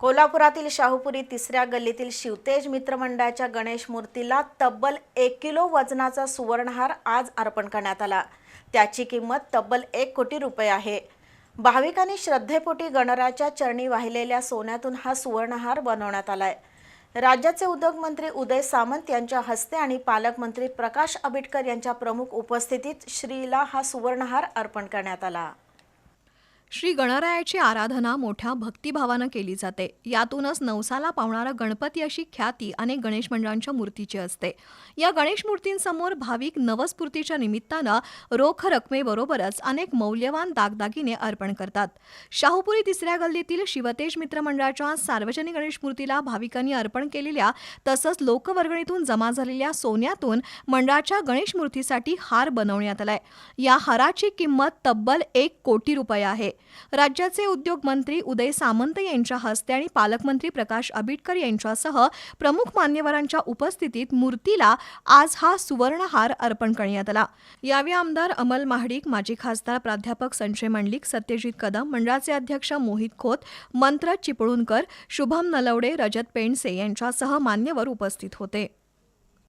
कोल्हापुरातील शाहूपुरी तिसऱ्या गल्लीतील शिवतेज मित्रमंडळाच्या गणेश मूर्तीला तब्बल एक किलो वजनाचा सुवर्णहार आज अर्पण करण्यात आला. त्याची किंमत तब्बल एक कोटी रुपये आहे. भाविकांनी श्रद्धेपोटी गणराच्या चरणी वाहिलेल्या सोन्यातून हा सुवर्णहार बनवण्यात आलाय. राज्याचे उद्योगमंत्री उदय सामंत यांच्या हस्ते आणि पालकमंत्री प्रकाश आंबेडकर यांच्या प्रमुख उपस्थितीत श्रीला हा सुवर्णहार अर्पण करण्यात आला. श्री गणरायाची आराधना मोठ्या भक्तिभावानं केली जाते. यातूनच नवसाला पावणारा गणपती अशी ख्याती अनेक गणेश मंडळांच्या मूर्तीची असते. या गणेश मूर्तींसमोर भाविक नवस्फूर्तीच्या निमित्तानं रोख रकमेबरोबरच अनेक मौल्यवान दागदागिने अर्पण करतात. शाहूपुरी तिसऱ्या गल्लीतील शिवतेज मित्र मंडळाच्या सार्वजनिक गणेश मूर्तीला भाविकांनी अर्पण केलेल्या तसंच लोकवर्गणीतून जमा झालेल्या सोन्यातून मंडळाच्या गणेश मूर्तीसाठी हार बनवण्यात आलाय. या हाराची किंमत तब्बल एक कोटी रुपये आहे. राज्याचे उद्योग मंत्री उदय सामंत यांच्या हस्ते आणि पालकमंत्री प्रकाश आबिटकर यांच्यासह प्रमुख मान्यवरांच्या उपस्थितीत मूर्तीला आज हा सुवर्णहार अर्पण करण्यात आला. यावेळी आमदार अमल महाडिक माजी खासदार प्राध्यापक संजय मंडलिक सत्यजित कदम मंडळाचे अध्यक्ष मोहित खोत मंत्र चिपळूणकर शुभम नलवडे रजत पेंडसे यांच्यासह मान्यवर उपस्थित होते.